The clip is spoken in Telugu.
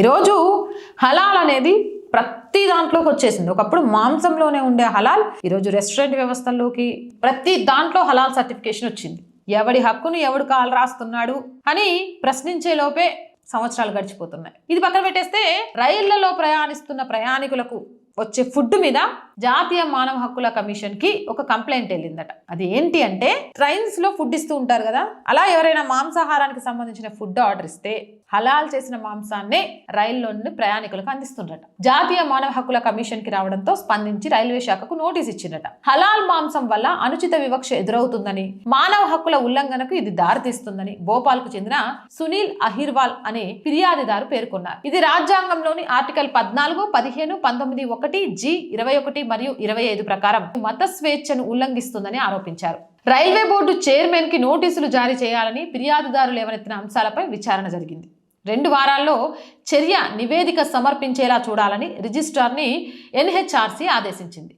ఈరోజు హలాల్ అనేది ప్రతి దాంట్లోకి వచ్చేసింది. ఒకప్పుడు మాంసంలోనే ఉండే హలాల్ ఈరోజు రెస్టారెంట్ వ్యవస్థల్లోకి ప్రతి దాంట్లో హలాల్ సర్టిఫికేషన్ వచ్చింది. ఎవడి హక్కును ఎవడు కాలు రాస్తున్నాడు అని ప్రశ్నించే లోపే సంవత్సరాలు గడిచిపోతున్నాయి. ఇది పక్కన పెట్టేస్తే రైళ్ళలో ప్రయాణిస్తున్న ప్రయాణికులకు వచ్చే ఫుడ్ మీద జాతీయ మానవ హక్కుల కమిషన్కి ఒక కంప్లైంట్ వెళ్ళిందట. అది ఏంటి అంటే ట్రైన్స్లో ఫుడ్ ఇస్తూ ఉంటారు కదా అలా ఎవరైనా మాంసాహారానికి సంబంధించిన ఫుడ్ ఆర్డర్ ఇస్తే హలాల్ చేసిన మాంసాన్నే రైల్లో నుండి ప్రయాణికులకు అందిస్తుండట జాతీయ మానవ హక్కుల కమిషన్కి రావడంతో స్పందించి రైల్వే శాఖకు నోటీస్ ఇచ్చిందట హలాల్ మాంసం వల్ల అనుచిత వివక్ష ఎదురవుతుందని మానవ హక్కుల ఉల్లంఘనకు ఇది దారితీస్తుందని భోపాల్కు చెందిన సునీల్ అహిర్వాల్ అనే ఫిర్యాదిదారు పేర్కొన్నారు. ఇది రాజ్యాంగంలోని ఆర్టికల్ పద్నాలుగు పదిహేను పంతొమ్మిది ఒకటి జి ఇరవై ఒకటి మరియు ఇరవై ఐదు ప్రకారం మత స్వేచ్ఛను ఉల్లంఘిస్తుందని ఆరోపించారు. రైల్వే బోర్డు చైర్మన్కి నోటీసులు జారీ చేయాలని ఫిర్యాదుదారులు లేవనెత్తిన అంశాలపై విచారణ జరిగింది. రెండు వారాల్లో చర్య నివేదిక సమర్పించేలా చూడాలని రిజిస్ట్రార్ని ఎన్హెచ్ఆర్సీ ఆదేశించింది.